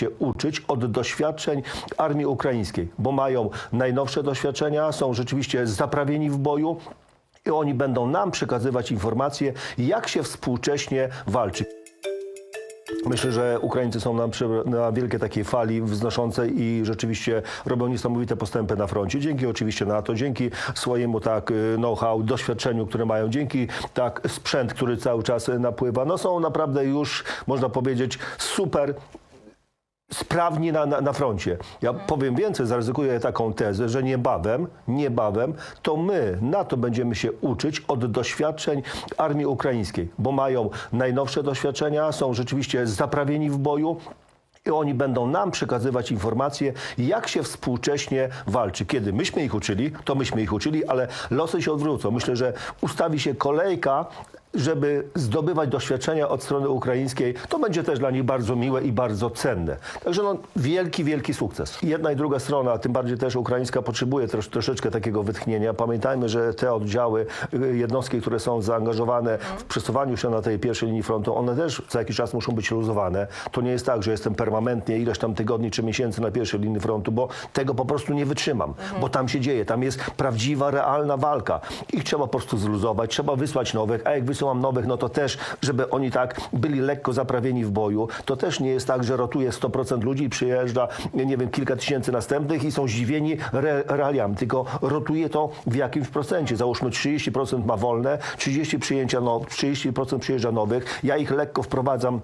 się uczyć od doświadczeń armii ukraińskiej, bo mają najnowsze doświadczenia, są rzeczywiście zaprawieni w boju. I oni będą nam przekazywać informacje, jak się współcześnie walczy. Myślę, że Ukraińcy są na, przy- na wielkiej takiej fali wznoszącej i rzeczywiście robią niesamowite postępy na froncie. Dzięki oczywiście NATO, dzięki swojemu tak y, know-how, doświadczeniu, które mają, dzięki tak sprzęt, który cały czas napływa. No są naprawdę już, można powiedzieć, super sprawni na, na, na froncie. Ja powiem więcej, zaryzykuję taką tezę, że niebawem, niebawem to my na to będziemy się uczyć od doświadczeń armii ukraińskiej, bo mają najnowsze doświadczenia, są rzeczywiście zaprawieni w boju. I oni będą nam przekazywać informacje, jak się współcześnie walczy. Kiedy myśmy ich uczyli, to myśmy ich uczyli, ale losy się odwrócą. Myślę, że ustawi się kolejka, żeby zdobywać doświadczenia od strony ukraińskiej. To będzie też dla nich bardzo miłe i bardzo cenne. Także no, wielki, wielki sukces. Jedna i druga strona, tym bardziej też ukraińska, potrzebuje trosz, troszeczkę takiego wytchnienia. Pamiętajmy, że te oddziały, y, jednostki, które są zaangażowane w przesuwaniu się na tej pierwszej linii frontu, one też co jakiś czas muszą być luzowane. To nie jest tak, że jestem permanentnie ileś tam tygodni czy miesięcy na pierwszej linii frontu, bo tego po prostu nie wytrzymam, bo tam się dzieje, tam jest prawdziwa, realna walka. Ich trzeba po prostu zluzować, trzeba wysłać nowych, a jak wysyłam nowych, no to też, żeby oni tak byli lekko zaprawieni w boju, to też nie jest tak, że rotuje 100% ludzi i przyjeżdża, nie wiem, kilka tysięcy następnych i są zdziwieni re realiami, tylko rotuje to w jakimś procencie. Załóżmy 30% ma wolne, 30% przyjęcia no, 30% przyjeżdża nowych, ja ich lekko wprowadzam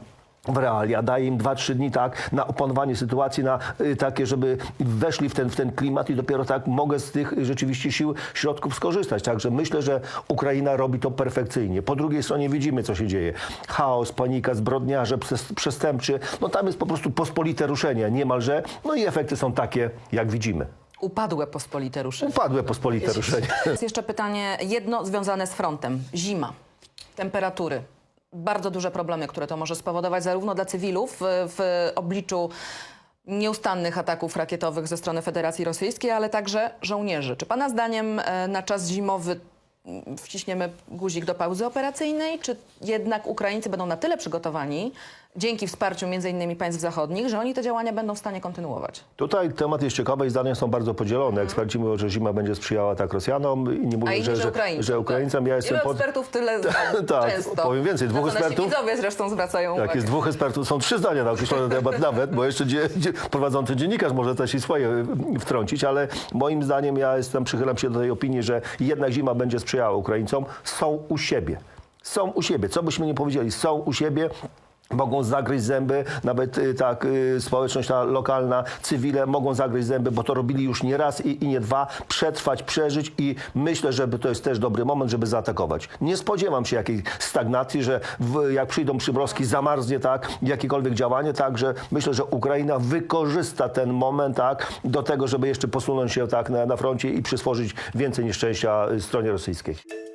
w realia, daję im 2-3 dni tak na opanowanie sytuacji, na y, takie, żeby weszli w ten, w ten klimat i dopiero tak mogę z tych rzeczywiście sił, środków skorzystać. Także myślę, że Ukraina robi to perfekcyjnie. Po drugiej stronie widzimy, co się dzieje. Chaos, panika, zbrodniarze, przes- przestępczy. No tam jest po prostu pospolite ruszenie niemalże. No i efekty są takie, jak widzimy. Upadłe pospolite ruszenie. Upadłe pospolite ruszenie. Jest jeszcze pytanie jedno związane z frontem. Zima, temperatury. Bardzo duże problemy, które to może spowodować zarówno dla cywilów w, obliczu nieustannych ataków rakietowych ze strony Federacji Rosyjskiej, ale także żołnierzy. Czy Pana zdaniem e, na czas zimowy mm, wciśniemy guzik do pauzy operacyjnej, czy jednak Ukraińcy będą na tyle przygotowani dzięki wsparciu między innymi państw zachodnich, że oni te działania będą w stanie kontynuować? Tutaj temat jest ciekawy i zdania są bardzo podzielone. Eksperci mówią, że zima będzie sprzyjała tak Rosjanom, inni mówią, A że, że, Ukraińcom. że Ukraińcom. Ja jestem pod... ekspertów tyle Tak, często. powiem więcej, dwóch nasi ekspertów- widzowie zresztą zwracają Jak uwagę. jest dwóch ekspertów, są trzy zdania na określony temat nawet, bo jeszcze dzie, dzie, prowadzący dziennikarz może też i swoje y, wtrącić, ale moim zdaniem ja jestem, przychylam się do tej opinii, że jednak zima będzie sprzyjała Ukraińcom. Są u siebie. Są u siebie. Co byśmy nie powiedzieli, są u siebie. Mogą zagryźć zęby, nawet y, tak y, społeczność ta lokalna, cywile mogą zagryźć zęby, bo to robili już nie raz i, i nie dwa, przetrwać, przeżyć i myślę, że to jest też dobry moment, żeby zaatakować. Nie spodziewam się jakiejś stagnacji, że w, jak przyjdą przymrozki, zamarznie tak, jakiekolwiek działanie, tak, że myślę, że Ukraina wykorzysta ten moment tak, do tego, żeby jeszcze posunąć się tak na, na froncie i przyswożyć więcej nieszczęścia y, stronie rosyjskiej.